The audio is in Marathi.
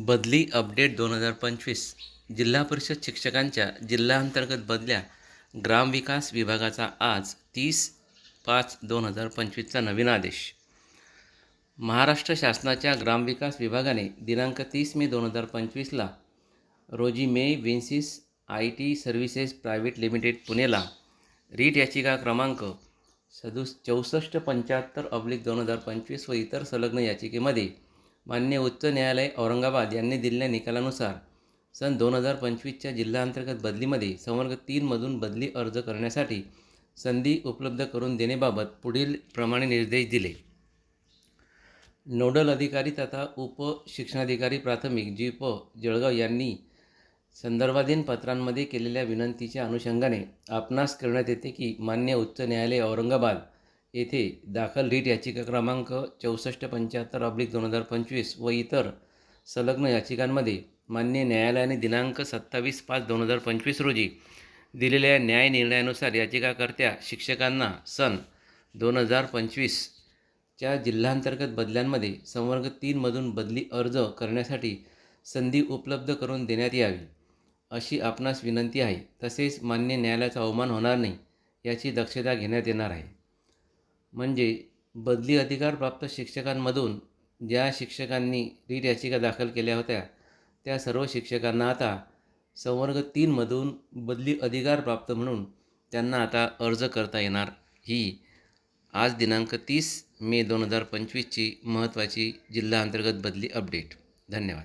बदली अपडेट दोन हजार पंचवीस. जिल्हा परिषद शिक्षकांच्या जिल्हाअंतर्गत बदल्या ग्रामविकास विभागाचा आज तीस पाच दोन हजार पंचवीसचा नवीन आदेश. महाराष्ट्र शासनाच्या ग्रामविकास विभागाने दिनांक तीस मे दोन हजार पंचवीसला रोजी May Vinsys I T services private limited पुणेला writ याचिका क्रमांक सदुस चौसष्ट पंच्याहत्तर अब्लिक दोन हजार पंचवीस व इतर संलग्न याचिकेमध्ये मान्य उच्च न्यायालय औरंगाबाद यांनी दिलेल्या निकालानुसार सन दोन हजार पंचवीसच्या जिल्हाअंतर्गत बदलीमध्ये संवर्ग तीनमधून बदली अर्ज करण्यासाठी संधी उपलब्ध करून देण्याबाबत पुढील प्रमाणे निर्देश दिले. नोडल अधिकारी तथा उप शिक्षणाधिकारी प्राथमिक जी प जळगाव यांनी संदर्भाधीन पत्रांमध्ये केलेल्या विनंतीच्या अनुषंगाने आपणास करण्यात येते की मान्य उच्च न्यायालय औरंगाबाद येथे दाखल रीट याचिका क्रमांक चौसष्ट पंच्याहत्तर अब्लिक दोन हजार पंचवीस व इतर संलग्न याचिकांमध्ये मान्य न्यायालयाने दिनांक सत्तावीस पाच दोन हजार पंचवीस रोजी दिलेल्या न्याय निर्णयानुसार याचिकाकर्त्या शिक्षकांना सन दोन हजार पंचवीसच्या जिल्हांतर्गत बदल्यांमध्ये संवर्ग तीनमधून बदली अर्ज करण्यासाठी संधी उपलब्ध करून देण्यात यावी अशी आपणास विनंती आहे. तसेच मान्य न्यायालयाचा अवमान होणार नाही याची दक्षता घेण्यात येणार आहे. म्हणजे बदली अधिकारप्राप्त शिक्षकांमधून ज्या शिक्षकांनी रीट याचिका दाखल केल्या होत्या त्या सर्व शिक्षकांना आता संवर्ग तीनमधून बदली अधिकार प्राप्त म्हणून त्यांना आता अर्ज करता येणार. ही आज दिनांक तीस मे दोन हजार पंचवीसची महत्त्वाची जिल्हा अंतर्गत बदली अपडेट. धन्यवाद.